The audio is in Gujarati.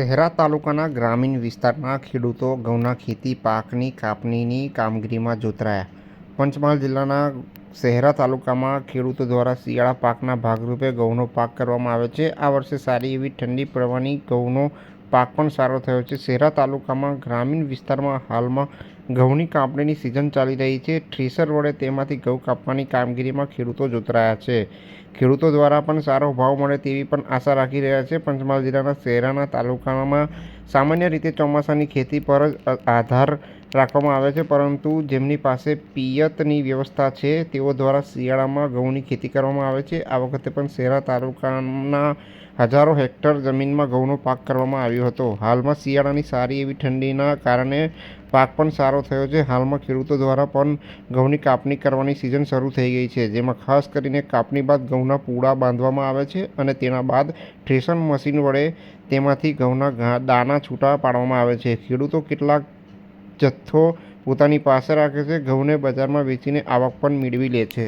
શહેરા તાલુકાના ગ્રામીણ વિસ્તારના ખેડૂતો ઘઉંના ખેતી, પાકની કાપણીની કામગીરીમાં જોતરાયા. પંચમહાલ જિલ્લાના શહેરા તાલુકામાં ખેડૂતો દ્વારા શિયાળા પાકના ભાગરૂપે ઘઉંનો પાક કરવામાં આવે છે. આ વર્ષે સારી એવી ઠંડી પડવાની ઘઉંનો પાક પણ સારો થયો છે. શહેરા તાલુકામાં ગ્રામીણ વિસ્તારમાં હાલમાં ઘઉંની કાપણીની સિઝન ચાલી રહી છે. થ્રેસર વડે તેમાંથી ઘઉં કાપવાની કામગીરીમાં ખેડૂતો જોતરાયા છે. ખેડૂતો દ્વારા પણ સારો ભાવ મળે તેવી પણ આશા રાખી રહ્યા છે. પંચમહાલ જિલ્લાના શહેરાના તાલુકામાં સામાન્ય રીતે ચોમાસાની ખેતી પર જ આધાર રાખવામાં આવે છે, પરંતુ જેમની પાસે પિયતની વ્યવસ્થા છે, તેઓ દ્વારા શિયાળામાં ઘઉંની ખેતી કરવામાં આવે છે. આ વખતે પણ શહેરા તાલુકાના હજારો હેક્ટર જમીનમાં ઘઉંનો પાક કરવામાં આવ્યો હતો. હાલમાં શિયાળાની સારી એવી ઠંડીના કારણે પાક પણ સારો થયો છે. હાલમાં ખેડૂતો દ્વારા પણ ઘઉંની કાપણી કરવાની સિઝન શરૂ થઈ ગઈ છે, જેમાં ખાસ કરીને કાપણી બાદ ઘઉંના પૂળા બાંધવામાં આવે છે અને તેના બાદ થ્રેસર મશીન વડે તેમાંથી ઘઉંના દાણા છૂટા પાડવામાં આવે છે. ખેડૂતો કેટલાક જથ્થો પોતાની પાસે રાખે છે, ઘઉંને બજારમાં વેચીને આવક પણ મેળવી લે છે.